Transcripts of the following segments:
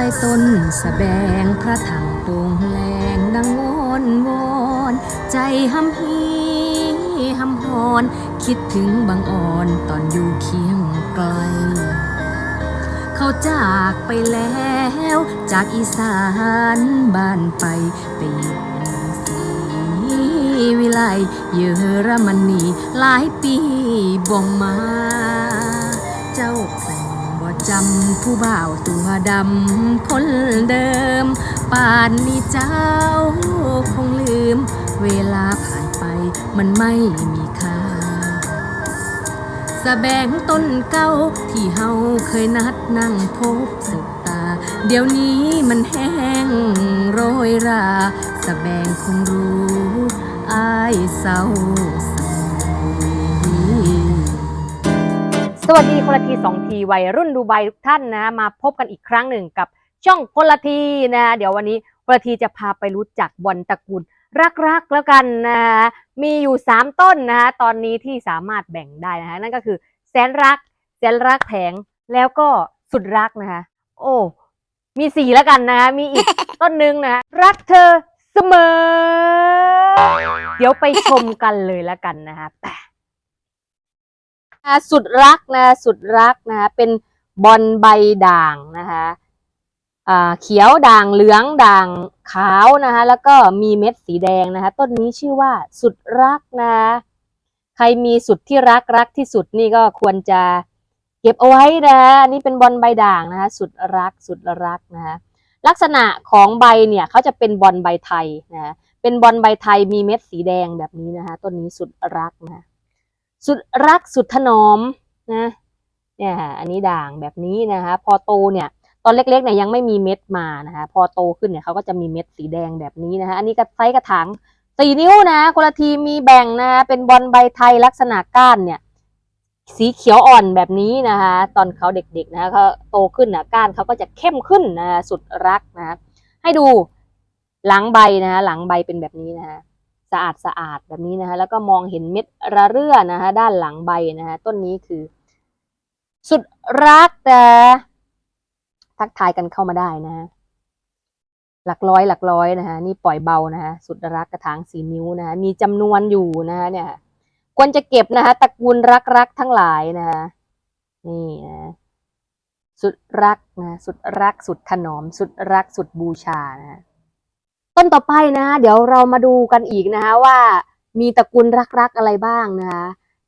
ต้ต้นสะแบงพระถังโป่งแหลงดังวอนวอนใจหำฮีหำหอน คิดถึงบางอ่อนตอนอยู่เคียงไกล เขาจากไปแล้ว จากอีสานบ้านไปไปอยู่ศรีวิไลเยอรมนีหลายปีบ่มา เจ้า จำผู้บ่าวตัวดำคนเดิม ป่านนี้เจ้าคงลืม เวลาผ่านไปมันไม่มีค่าสะแบงต้นเก้าที่เฮาเคยนัดนั่งพบสบตา เดี๋ยวนี้มันแห้งโรยราสะแบงคงรู้อายเศร้าสมอ สวัสดีคนละทีสองทีวัยรุ่นดูไบทุกท่านนะมาพบกันอีกครั้งหนึ่งกับช่องคนละทีนะเดี๋ยววันนี้คนละทีจะพาไปรู้จักบอลตระกูลรักๆแล้วกันนะมีอยู่ 3 ต้นนะตอนนี้ที่สามารถแบ่งได้นะฮะนั่นก็คือแสนรักแสนรักแผงแล้วก็สุดรักนะคะโอ้มีสี่แล้วกันนะมีอีกต้นหนึงนะรักเธอเสมอ เดี๋ยวไปชมกันเลยแล้วกันนะคะ สุดรักนะสุดรักนะเป็นบอลใบด่างนะคะเขียวด่างเหลืองด่างขาวนะคะแล้วก็มีเม็ดสีแดงนะคะ ต้นนี้ชื่อว่าสุดรักนะ ใครมีสุดที่รักรักที่สุดนี่ก็ควรจะเก็บเอาไว้นะคะอันนี่เป็นบอลใบด่างนะคะ สุดรักสุดรักนะคะลักษณะของใบเนี่ยเขาจะเป็นบอลใบไทยนะะเป็นบอลใบไทยมีเม็ดสีแดงแบบนี้นะคะ ต้นนี้สุดรักนะคะ สุดรักสุดถนอมนะเนี่ยค่ะอันนี้ด่างแบบนี้นะคะ พอโตเนี่ย ตอนเล็กๆเนี่ยยังไม่มีเม็ดมานะคะพอโตขึ้นเนี่ยเขาก็จะมีเม็ดสีแดงแบบนี้นะคะ อันนี้ก็ไซส์กระถางสี่นิ้วนะคนละทีมีแบ่งนะคะเป็นบอลใบไทยลักษณะก้านเนี่ย สีเขียวอ่อนแบบนี้นะคะ ตอนเขาเด็กๆนะคะเขาโตขึ้นนะก้านเขาก็จะเข้มขึ้นนะะสุดรักนะะให้ดูหลังใบนะะหลังใบเป็นแบบนี้นะคะ สะอาดสะอาดแบบนี้นะคะ แล้วก็มองเห็นเม็ดระเรื่อนะคะ ด้านหลังใบนะคะ ต้นนี้คือ สุดรักแต่ทักทายกันเข้ามาได้นะฮะหลักร้อยหลักร้อยนะคะนี่ปล่อยเบานะคะสุดรักกระถางสีนิ้วนะคะมีจำนวนอยู่นะคะเนี่ยควรจะเก็บนะคะตระกูลรักรักทั้งหลายนะคะนี่นะสุดรักนะสุดรักสุดถนอม สุดรักสุดบูชานะะ ต้นต่อไปนะ เดี๋ยวเรามาดูกันอีกนะคะว่ามีตระกูลรักๆอะไรบ้างนะคะ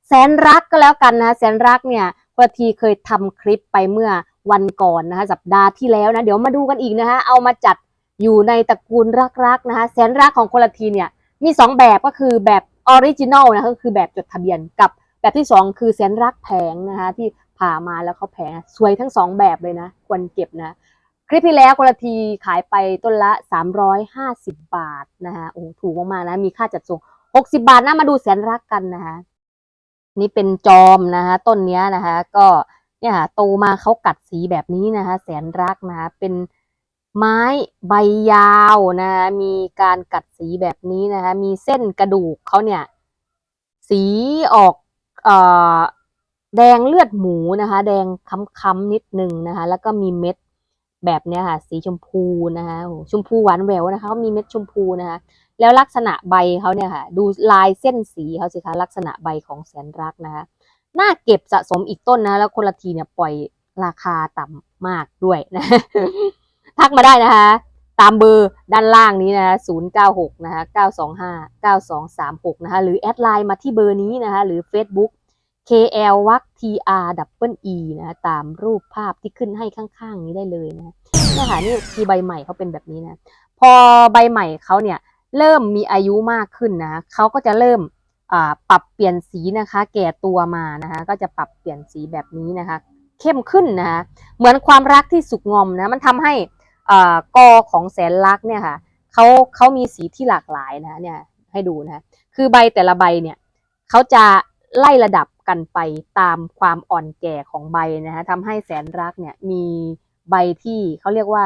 แสนรักก็แล้วกันนะแสนรักเนี่ยพอทีเคยทำคลิปไปเมื่อวันก่อนนะคะสัปดาห์ที่แล้วนะเดี๋ยวมาดูกันอีกนะคะเอามาจัดอยู่ในตระกูลรักๆนะคะแสนรักของคนละทีเนี่ยมีสองแบบก็คือแบบออริจินอลนะก็คือแบบจดทะเบียนกับแบบที่สองคือแสนรักแผงนะคะที่ผ่ามาแล้วเขาแผงสวยทั้งสองแบบเลยนะควรเก็บนะ ลิปที่แล้วคนละทีขายไปต้นละ 350 บาทนะคะโอ้ถูกมากๆนะมีค่าจัดส่ง 60 บาทนะมาดูแสนรักกันนะคะนี่เป็นจอมนะคะต้นเนี้ยนะคะ ก็เนี่ยค่ะโตมาเขากัดสีแบบนี้นะคะ แสนรักนะคะเป็นไม้ใบยาวนะคะมีการกัดสีแบบนี้นะคะ มีเส้นกระดูกเขาเนี่ย สีออกเอ่อแดงเลือดหมูนะคะ แดงค้ำๆนิดนึงนะคะ แล้วก็มีเม็ด แบบเนี้ยค่ะ สีชมพูนะคะชมพูหวานแหววนะคะเขามีเม็ดชมพูนะคะ แล้วลักษณะใบเขาเนี่ยค่ะ ดูลายเส้นสีเขาสิคะลักษณะใบของแสนรักนะคะน่าเก็บสะสมอีกต้นนะแล้วคนละทีเนี่ยปล่อยราคาต่ำมากด้วยนะทักมาได้นะคะ ตามเบอร์ด้านล่างนี้นะคะ096 นะคะ 925 9236 นะคะ หรือแอดไลน์มาที่เบอร์นี้นะคะ หรือ Facebook KL วัก TR double E นะคะตามรูปภาพที่ขึ้นให้ข้างๆ นี้ได้เลยนะเนี่ยค่ะนี่คือใบใหม่เขาเป็นแบบนี้นะ พอใบใหม่เขาเนี่ยเริ่มมีอายุมากขึ้นนะเขาก็จะเริ่มปรับเปลี่ยนสีนะคะ แก่ตัวมานะคะ ก็จะปรับเปลี่ยนสีแบบนี้นะคะ เข้มขึ้นนะคะเหมือนความรักที่สุกงอมนะ มันทำให้กอของแสนรักเนี่ยค่ะเขาเขามีสีที่หลากหลายนะเนี่ยให้ดูนะ คือใบแต่ละใบเนี่ยเขาจะไล่ระดับ กันไปตามความอ่อนแก่ของใบนะคะทำให้แสนรักเนี่ยมีใบที่เขาเรียกว่า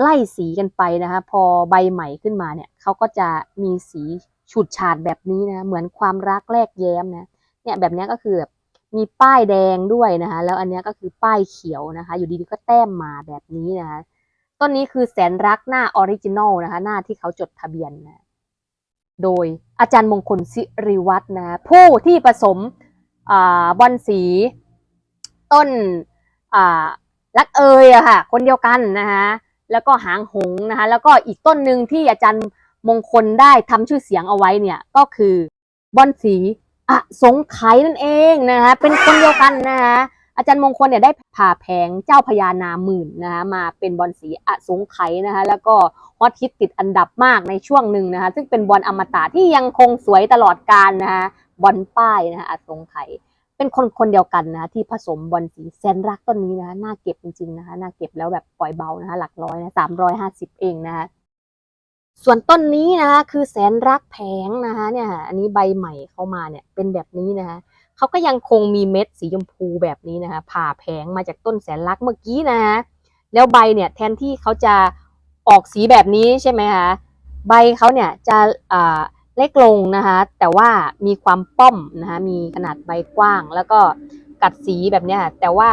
ไล่สีกันไปนะคะพอใบใหม่ขึ้นมาเนี่ยเขาก็จะมีสีฉูดฉาดแบบนี้นะเหมือนความรักแรกแย้มนะเนี่ยแบบนี้ก็คือแบบมีป้ายแดงด้วยนะคะแล้วอันนี้ก็คือป้ายเขียวนะคะ อยู่ดีๆก็แต้มมาแบบนี้นะคะต้นนี้คือแสนรักหน้าออริจินอลนะคะหน้าที่เขาจดทะเบียนนะ โดยอาจารย์มงคลสิริวัฒนะผู้ที่ผสมบอนสีต้นอ่ารักเอยอะค่ะคนเดียวกันนะคะแล้วก็หางหงนะคะแล้วก็อีกต้นหนึ่งที่อาจารย์มงคลได้ทำชื่อเสียงเอาไว้เนี่ยก็คือบอนสีอสงไขนั่นเองนะคะเป็นคนเดียวกันนะคะอาจารย์มงคลเนี่ยได้ ผ่าแผงเจ้าพญานาหมื่นนะคะมาเป็นบอลสีอสงไขนะคะแล้วก็ฮอตฮิตติดอันดับมากในช่วงหนึ่งนะคะซึ่งเป็นบอลอมตะที่ยังคงสวยตลอดกาลนะคะบอลป้ายนะคะอสงไขเป็นคนคนเดียวกันนะที่ผสมบอลสีแสนรักต้นนี้นะน่าเก็บจริงๆนะคะน่าเก็บแล้วแบบปล่อยเบานะคะหลักร้อยนะสามร้อยห้าสิบเองนะคะส่วนต้นนี้นะคะคือแสนรักแผงนะคะเนี่ยอันนี้ใบใหม่เข้ามาเนี่ยเป็นแบบนี้นะคะ เขาก็ยังคงมีเม็ดสีชมพูแบบนี้นะคะ ผ่าแผงมาจากต้นแสนรักเมื่อกี้นะคะแล้วใบเนี่ยแทนที่เขาจะออกสีแบบนี้ใช่ไหมคะใบเขาเนี่ยจะอ่าเล็กลงนะคะ แต่ว่ามีความป้อมนะคะมีขนาดใบกว้าง แล้วก็กัดสีแบบนี้ค่ะแต่ว่า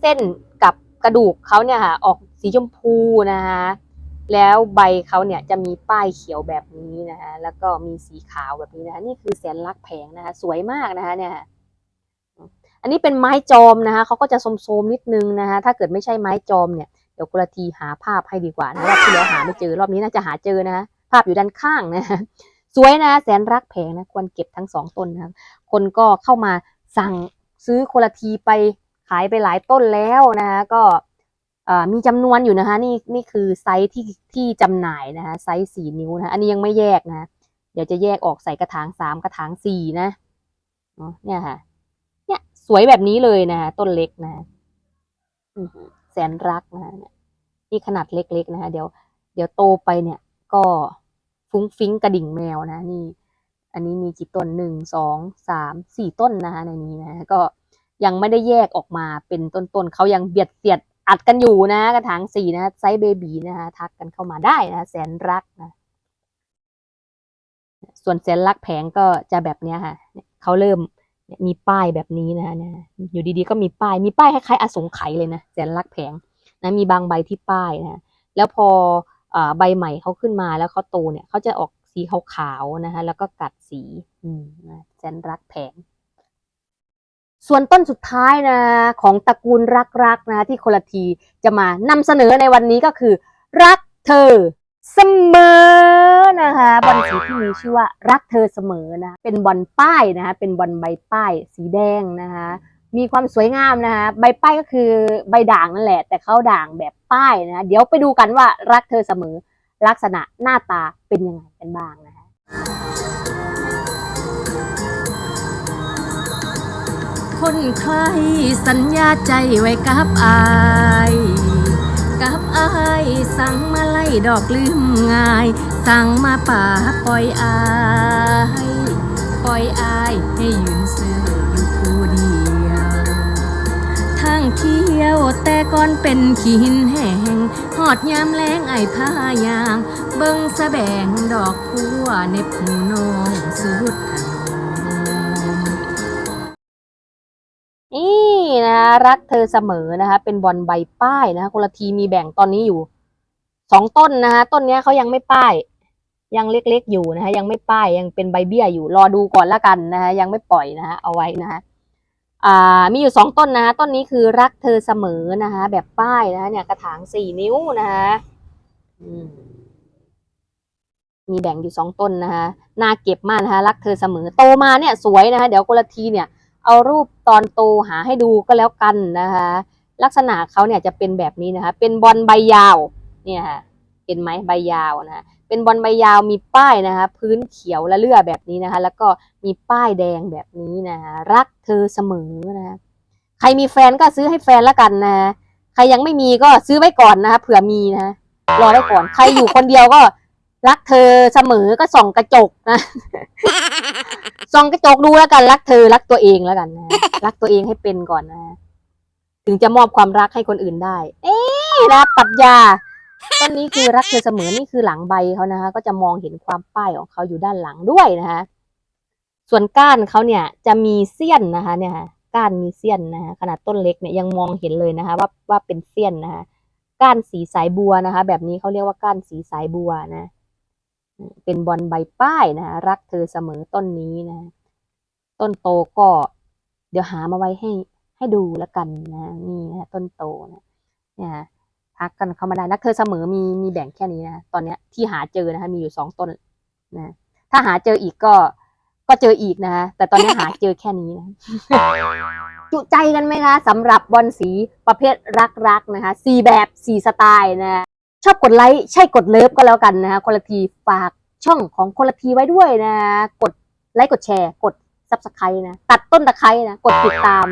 เส้นกับกระดูกเขาเนี่ยค่ะออกสีชมพูนะคะแล้วใบเขาเนี่ยจะมีป้ายเขียวแบบนี้นะคะแล้วก็มีสีขาวแบบนี้นะคะนี่คือแสนรักแผงนะคะสวยมากนะคะเนี่ย อันนี้เป็นไม้จอมนะคะเขาก็จะโสมๆนิดนึงนะคะ ถ้าเกิดไม่ใช่ไม้จอมเนี่ยเดี๋ยวกุลทีหาภาพให้ดีกว่านะรอบที่แล้วหาไม่เจอรอบนี้น่าจะหาเจอนะคะภาพอยู่ด้านข้างนะะสวยนะแสนรักแผงนะควรเก็บทั้งสองต้นนะครับคนก็เข้ามาสั่งซื้อคนละทีไปขายไปหลายต้นแล้วนะคะก็มีจำนวนอยู่นะคะนี่นี่คือไซส์ที่ที่จำหน่ายนะคะไซส์สี่นิ้วนะอันนี้ยังไม่แยกนะ เดี๋ยวจะแยกออกใส่กระถางสามกระถางสี่นะเนี่ยค่ะ วยแบบนี้เลยนะต้นเล็กนะอื้อหือแสนรักนะเนี่ยนี่ขนาดเล็กๆนะคะเดี๋ยว เดี๋ยวโตไปเนี่ย ก็ฟุ้งฟิ้งกระดิ่งแมวนะ นี่ อันนี้มีกี่ต้นหนึ่งสองสามสี่ต้นนะคะในนี้นะก็ยังไม่ได้แยกออกมาเป็นต้นๆเขายังเบียดเสียดอัดกันอยู่นะกระถางสี่นะไซส์เบบีนะคะทักกันเข้ามาได้นะแสนรักนะส่วนแสนรักแผงก็จะแบบเนี้ยค่ะเนี่ยเขาเริ่มเนี่ย มีป้ายแบบนี้นะคะเนี่ยอยู่ดีๆก็มีป้าย มีป้ายคล้ายๆอสงไขยเลยนะแสนรักแผงนะมีบางใบที่ป้ายนะแล้วพออใบใหม่เขาขึ้นมาแล้วเขาโตเนี่ยเขาจะออกสีขาวๆนะคะแล้วก็กัดสีอืมนะแสนรักแผง ส่วนต้นสุดท้ายนะของตระกูลรักๆนะที่คนละทีจะมานำเสนอในวันนี้ก็คือ รักเธอ เสมอนะคะบอลสีที่มีชื่อว่ารักเธอเสมอนะเป็นบอลป้ายนะคะเป็นบอลใบป้ายสีแดงนะคะมีความสวยงามนะคะใบป้ายก็คือใบด่างนั่นแหละ แต่เขาด่างแบบป้ายนะคะเดี๋ยวไปดูกันว่ารักเธอเสมอ ลักษณะหน้าตาเป็นยังไงกันบ้างนะคะคนใครสัญญาใจไว้กับอายกับ อายสั่งมาไล่ดอกลืมง่าย สั่งมาป่าปล่อยอายปล่อยอายให้ยืนเซื่ออยู่ผู้เดียวทางเที่ยวแต่ก่อนเป็นขีหินแห้งหอดยามแรงไอายผ้ายาง เบิ่งสะแบงดอกพัวในผูน้องสุดถนอ รักเธอเสมอนะคะ เป็นบอลใบป้ายนะคะคนละทีมีแบ่งตอนนี้อยู่สองต้นนะคะต้นนี้เขายังไม่ป้าย ยังเล็กๆอยู่นะคะยังไม่ป้ายยังเป็นใบเบี้ยอยู่ รอดูก่อนละกันนะคะยังไม่ปล่อยนะคะเอาไว้นะคะอ่ามีอยู่สองต้นนะคะต้นนี้คือรักเธอเสมอนะคะแบบป้ายนะคะเนี่ยกระถางสี่นิ้วนะคะมีแบ่งอยู่สองต้นนะคะน่าเก็บมากนะคะรักเธอเสมอโตมาเนี่ยสวยนะคะเดี๋ยวคนละทีเนี่ย เอารูปตอนโตหาให้ดูก็แล้วกันนะคะ ลักษณะเขาเนี่ยจะเป็นแบบนี้นะคะ เป็นบอลใบยาวเนี่ยค่ะเห็นไหมใบยาวนะคะเป็นบอลใบยาวมีป้ายนะคะ พื้นเขียวและเลือแบบนี้นะคะ แล้วก็มีป้ายแดงแบบนี้นะคะรักเธอเสมอนะคะใครมีแฟนก็ซื้อให้แฟนแล้วกันนะใครยังไม่มีก็ซื้อไว้ก่อนนะคะเผื่อมีนะรอไว้ก่อน ใครอยู่คนเดียวก็ รักเธอเสมอก็ส่องกระจกนะส่องกระจกดูแล้วกันรักเธอรักตัวเองแล้วกันนะรักตัวเองให้เป็นก่อนนะ ถึงจะมอบความรักให้คนอื่นได้ เอ๊ะนะปรัชญาต้นนี้คือรักเธอเสมอนี่คือหลังใบเขานะคะ ก็จะมองเห็นความป้ายของเขาอยู่ด้านหลังด้วยนะคะ ส่วนก้านเขาเนี่ยจะมีเสี้ยนนะคะ เนี่ยค่ะก้านมีเสี้ยนนะคะขนาดต้นเล็กเนี่ยยังมองเห็นเลยนะคะ ว่าว่าเป็นเสี้ยนนะคะ ก้านสีสายบัวนะคะ แบบนี้เขาเรียกว่าก้านสีสายบัวนะ เป็นบอลใบป้ายนะคะรักเธอเสมอต้นนี้นะ ต้นโตก็เดี๋ยวหามาไว้ให้ให้ดูแล้วกันนะนี่นะต้นโตนะเนี่ยทักกันเข้ามาได้นักเธอเสมอมีมีแบ่งแค่นี้นะตอนเนี้ยที่หาเจอนะคะมีอยู่สองต้นนะถ้าหาเจออีกก็ก็เจออีกนะคะแต่ตอนนี้หาเจอแค่นี้นะจุใจกันไหมคะสำหรับบอลสีประเภทรักๆนะคะสี่แบบสี่สไตล์นะ ชอบกดไลค์ใช่กดเลิฟก็แล้วกันนะคะคนละทีฝากช่องของคนละทีไว้ด้วยนะ กดไลค์กดแชร์ กดซับสไครต์นะ ตัดต้นตะไคร้นะ กดติดตาม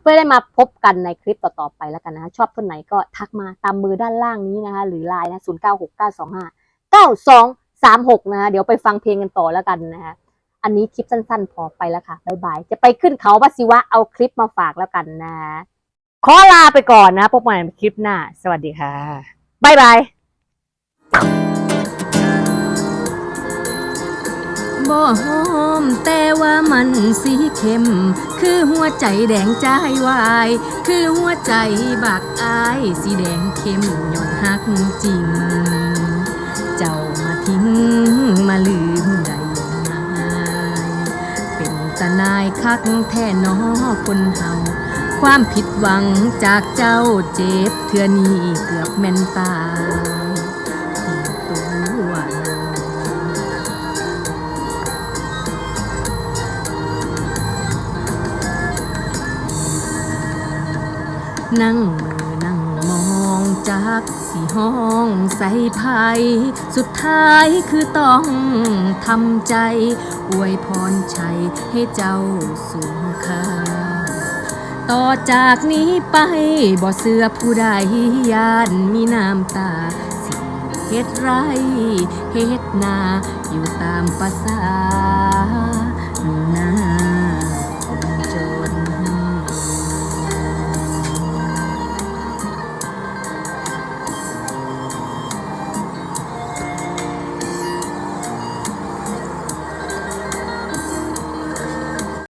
เพื่อได้มาพบกันในคลิปต่อๆไปแล้วกันนะคะชอบต้นไหนก็ทักมาตามเบอด้านล่างนี้นะคะ หรือไลน์นะ0 9 6 9 2 5 9 2 3 6นะคะเดี๋ยวไปฟังเพลงกันต่อแล้วกันนะคะอันนี้คลิปสั้นๆ พอไปแล้วค่ะบ๊ายบาย จะไปขึ้นเขาวสิวะเอาคลิปมาฝากแล้วกันนะ ขอลาไปก่อนนะ พบกันในคลิปหน้า สวัสดีค่ะ บายบายบ่หอมแต่ว่ามันสีเข้ม คือหัวใจแดงใจวาย คือหัวใจบักอายสีแดงเข้มยอนหักจริง เจ้ามาทิ้งมาลืมได้ยังไงเป็นตานายคักแท่นอคนเฮา ความผิดหวังจากเจ้าเจ็บเทือนี้เกือบแม่นตายทิ้งตัวน้องนั่งมือนั่งมองจากสีห้องใส่ภัย สุดท้ายคือต้องทำใจ อวยพรชัยให้เจ้าสูงค่า ต่อจากนี้ไปบ่เสือผู้ใดยานมีน้ำตาสิเฮ็ดไรเฮ็ดนาอยู่ตามภาษา